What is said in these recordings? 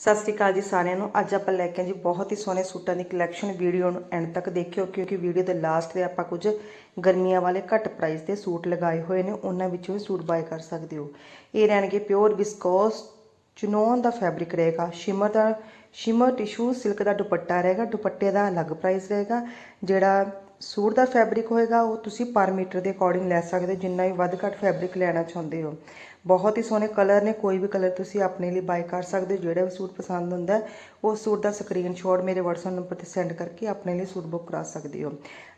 ਸਤਿ ਸ਼੍ਰੀ ਅਕਾਲ ਜੀ ਸਾਰਿਆਂ ਨੂੰ। ਅੱਜ ਆਪਾਂ ਲੈ ਕੇ ਆਏ ਜੀ ਬਹੁਤ ਹੀ ਸੋਹਣੇ ਸੂਟਾਂ ਦੀ ਕਲੈਕਸ਼ਨ ਵੀਡੀਓ ਨੂੰ ਐਂਡ ਤੱਕ ਦੇਖਿਓ, ਕਿਉਂਕਿ ਵੀਡੀਓ ਦੇ ਲਾਸਟ ਤੇ ਆਪਾਂ ਕੁਝ ਗਰਮੀਆਂ ਵਾਲੇ ਘੱਟ ਪ੍ਰਾਈਸ ਦੇ ਸੂਟ ਲਗਾਏ ਹੋਏ ਨੇ, ਉਹਨਾਂ ਵਿੱਚੋਂ ਵੀ ਸੂਟ ਬਾਏ ਕਰ ਸਕਦੇ ਹੋ। ਇਹ ਰਹਿਣਗੇ ਪਿਓਰ ਵਿਸਕੋਸ ਚਨੋਨ ਦਾ ਫੈਬਰਿਕ ਰਹੇਗਾ ਸ਼ਿਮਰ ਦਾ ਸ਼ਿਮਰ ਟਿਸ਼ੂ ਸਿਲਕ ਦਾ ਦੁਪੱਟਾ ਰਹੇਗਾ, ਦੁਪੱਟੇ ਦਾ ਅਲੱਗ ਪ੍ਰਾਈਸ ਰਹੇਗਾ। ਜਿਹੜਾ ਸੂਟ ਦਾ ਫੈਬਰਿਕ ਹੋਏਗਾ, ਉਹ ਤੁਸੀਂ ਪਰ ਮੀਟਰ ਦੇ ਅਕੋਰਡਿੰਗ ਲੈ ਸਕਦੇ ਹੋ, ਜਿੰਨਾ ਵੀ ਵੱਧ ਘੱਟ ਫੈਬਰਿਕ ਲੈਣਾ ਚਾਹੁੰਦੇ ਹੋ। ਬਹੁਤ ਹੀ ਸੋਹਣੇ ਕਲਰ ਨੇ ਕੋਈ ਵੀ ਕਲਰ ਤੁਸੀਂ ਆਪਣੇ ਲਈ ਬਾਈ ਕਰ ਸਕਦੇ ਹੋ ਜਿਹੜਾ ਵੀ ਸੂਟ ਪਸੰਦ ਹੁੰਦਾ ਹੈ, ਉਸ ਸੂਟ ਦਾ ਸਕਰੀਨਸ਼ਾਟ ਮੇਰੇ WhatsApp ਨੰਬਰ ਤੇ ਸੈਂਡ ਕਰਕੇ ਆਪਣੇ ਲਈ ਸੂਟ ਬੁੱਕ ਕਰਾ ਸਕਦੇ ਹੋ।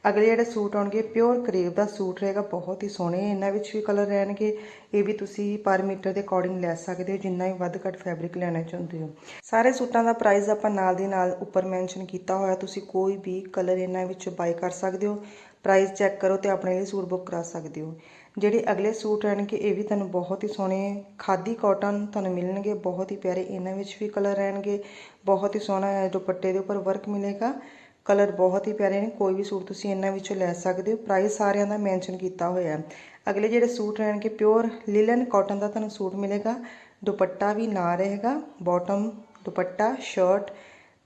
ਅਗਲੇ ਜਿਹੜੇ ਸੂਟ ਆਉਣਗੇ ਪਿਓਰ ਕਰੇਵ ਦਾ ਸੂਟ ਰਹੇਗਾ ਬਹੁਤ ਹੀ ਸੋਹਣੇ ਇਹਨਾਂ ਵਿੱਚ ਵੀ ਕਲਰ ਰਹਿਣਗੇ ਇਹ ਵੀ ਤੁਸੀਂ ਪਰ ਮੀਟਰ ਦੇ ਅਕੋਰਡਿੰਗ ਲੈ ਸਕਦੇ ਹੋ ਜਿੰਨਾ ਵੀ ਵੱਧ ਘੱਟ ਫੈਬਰਿਕ ਲੈਣਾ ਚਾਹੁੰਦੇ ਹੋ। ਸਾਰੇ ਸੂਟਾਂ ਦਾ ਪ੍ਰਾਈਸ ਆਪਾਂ ਨਾਲ ਦੀ ਨਾਲ ਉੱਪਰ ਮੈਂਸ਼ਨ ਕੀਤਾ ਹੋਇਆ ਤੁਸੀਂ ਕੋਈ ਵੀ ਕਲਰ ਇਹਨਾਂ ਵਿੱਚ ਬਾਈ ਕਰ ਸਕਦੇ ਹੋ ਪ੍ਰਾਈਸ ਚੈੱਕ ਕਰੋ ਤੇ ਆਪਣੇ ਲਈ ਸੂਟ ਬੁੱਕ ਕਰਾ ਸਕਦੇ ਹੋ। ਜਿਹੜੇ ਅਗਲੇ ਸੂਟ ਰਹਿਣਗੇ, ਇਹ ਵੀ ਤੁਹਾਨੂੰ ਬਹੁਤ ਹੀ ਸੋਹਣੇ ਖਾਦੀ ਕਾਟਨ ਤੁਹਾਨੂੰ ਮਿਲਣਗੇ, ਬਹੁਤ ਹੀ ਪਿਆਰੇ ਇਹਨਾਂ ਵਿੱਚ ਵੀ ਕਲਰ ਰਹਿਣਗੇ, ਬਹੁਤ ਹੀ ਸੋਹਣਾ ਦੁਪੱਟੇ ਦੇ ਉੱਪਰ ਵਰਕ ਮਿਲੇਗਾ। ਕਲਰ ਬਹੁਤ ਹੀ ਪਿਆਰੇ ਨੇ, ਕੋਈ ਵੀ ਸੂਟ ਤੁਸੀਂ ਇਹਨਾਂ ਵਿੱਚੋਂ ਲੈ ਸਕਦੇ ਹੋ ਪ੍ਰਾਈਸ ਸਾਰਿਆਂ ਦਾ ਮੈਂਸ਼ਨ ਕੀਤਾ ਹੋਇਆ ਹੈ। ਅਗਲੇ ਜਿਹੜੇ ਸੂਟ ਰਹਿਣਗੇ ਪਿਓਰ ਲਿਲਨ ਕਾਟਨ ਦਾ ਤੁਹਾਨੂੰ ਸੂਟ ਮਿਲੇਗਾ, ਦੁਪੱਟਾ ਵੀ ਨਾ ਰਹੇਗਾ ਬਾਟਮ ਦੁਪੱਟਾ ਸ਼ਰਟ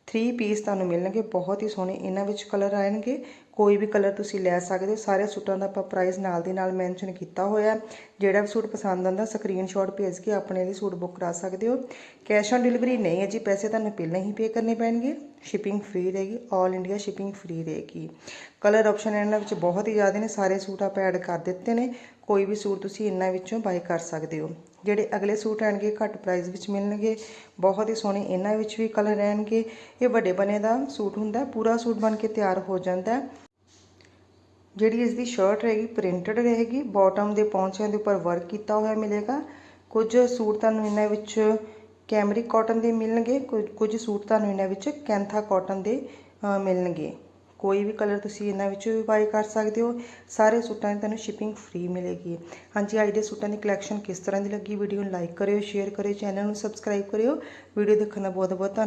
3 ਪੀਸ ਤੁਹਾਨੂੰ ਮਿਲਣਗੇ, ਬਹੁਤ ਹੀ ਸੋਹਣੇ, ਇਹਨਾਂ ਵਿੱਚ ਕਲਰ ਆਣਗੇ। ਕੋਈ ਵੀ ਕਲਰ ਤੁਸੀਂ ਲੈ ਸਕਦੇ ਹੋ। ਸਾਰੇ ਸੂਟਾਂ ਦਾ ਆਪਾਂ ਪ੍ਰਾਈਸ ਨਾਲ ਦੀ ਨਾਲ ਮੈਂਸ਼ਨ ਕੀਤਾ ਹੋਇਆ ਜਿਹੜਾ ਵੀ ਸੂਟ ਪਸੰਦ ਆਉਂਦਾ ਸਕਰੀਨਸ਼ਾਟ ਭੇਜ ਕੇ ਆਪਣੇ ਲਈ ਸੂਟ ਬੁੱਕ ਕਰਾ ਸਕਦੇ ਹੋ। ਕੈਸ਼ ਔਨ ਡਿਲੀਵਰੀ ਨਹੀਂ ਹੈ ਜੀ, ਪੈਸੇ ਤੁਹਾਨੂੰ ਪਹਿਲਾਂ ਹੀ ਪੇ ਕਰਨੇ ਪੈਣਗੇ। ਸ਼ਿਪਿੰਗ ਫ੍ਰੀ ਰਹੇਗੀ 올 ਇੰਡੀਆ ਸ਼ਿਪਿੰਗ ਫ੍ਰੀ ਰਹੇਗੀ। ਕਲਰ ਆਪਸ਼ਨ ਇਹਨਾਂ ਵਿੱਚ ਬਹੁਤ ਹੀ ਜ਼ਿਆਦਾ ਨੇ, ਸਾਰੇ ਸੂਟ ਆਪਾਂ ਐਡ ਕਰ ਦਿੱਤੇ ਨੇ। ਕੋਈ ਵੀ ਸੂਟ ਤੁਸੀਂ ਇਹਨਾਂ ਵਿੱਚੋਂ ਬਾਈ ਕਰ ਸਕਦੇ ਹੋ। ਜਿਹੜੇ ਅਗਲੇ ਸੂਟ ਆਣਗੇ ਘੱਟ ਪ੍ਰਾਈਸ ਵਿੱਚ ਮਿਲਣਗੇ। ਬਹੁਤ ਹੀ ਸੋਹਣੇ ਇਹਨਾਂ ਵਿੱਚ ਵੀ ਕਲਰ ਰਹਿਣਗੇ। ਇਹ ਵੱਡੇ ਬਨੇ ਦਾ ਸੂਟ ਹੁੰਦਾ, ਪੂਰਾ ਸੂਟ ਬਣ ਕੇ ਤਿਆਰ ਹੋ ਜਾਂਦਾ ਜਿਹੜੀ ਇਸ ਦੀ ਸ਼ਰਟ ਰਹੇਗੀ ਪ੍ਰਿੰਟਡ ਰਹੇਗੀ ਬਾਟਮ ਦੇ ਪੌਂਚਿਆਂ ਦੇ ਉੱਪਰ ਵਰਕ ਕੀਤਾ ਹੋਇਆ ਮਿਲੇਗਾ। ਕੁਝ ਸੂਟ ਤੁਹਾਨੂੰ ਇਹਨਾਂ ਵਿੱਚ ਕੈਮਰਿਕ ਕਾਟਨ ਦੇ ਮਿਲਣਗੇ, ਕੁਝ ਕੁਝ ਸੂਟ ਤੁਹਾਨੂੰ ਇਹਨਾਂ ਵਿੱਚ ਕੈਂਥਾ ਕਾਟਨ ਦੇ ਮਿਲਣਗੇ। ਕੋਈ ਵੀ ਕਲਰ ਤੁਸੀਂ ਇਹਨਾਂ ਵਿੱਚੋਂ ਵੀ ਬਾਈ ਕਰ ਸਕਦੇ ਹੋ। ਸਾਰੇ ਸੂਟਾਂ ਦੀ ਤੁਹਾਨੂੰ ਸ਼ਿਪਿੰਗ ਫ੍ਰੀ ਮਿਲੇਗੀ। ਹਾਂਜੀ ਅੱਜ ਦੇ ਸੂਟਾਂ ਦੀ ਕਲੈਕਸ਼ਨ ਕਿਸ ਤਰ੍ਹਾਂ ਦੀ ਲੱਗੀ ਵੀਡੀਓ ਨੂੰ ਲਾਈਕ ਕਰਿਓ ਸ਼ੇਅਰ ਕਰਿਓ ਚੈਨਲ ਨੂੰ ਸਬਸਕ੍ਰਾਈਬ ਕਰਿਓ। ਵੀਡੀਓ ਦੇਖਣ ਦਾ ਬਹੁਤ ਬਹੁਤ ਧੰਨਵਾਦ।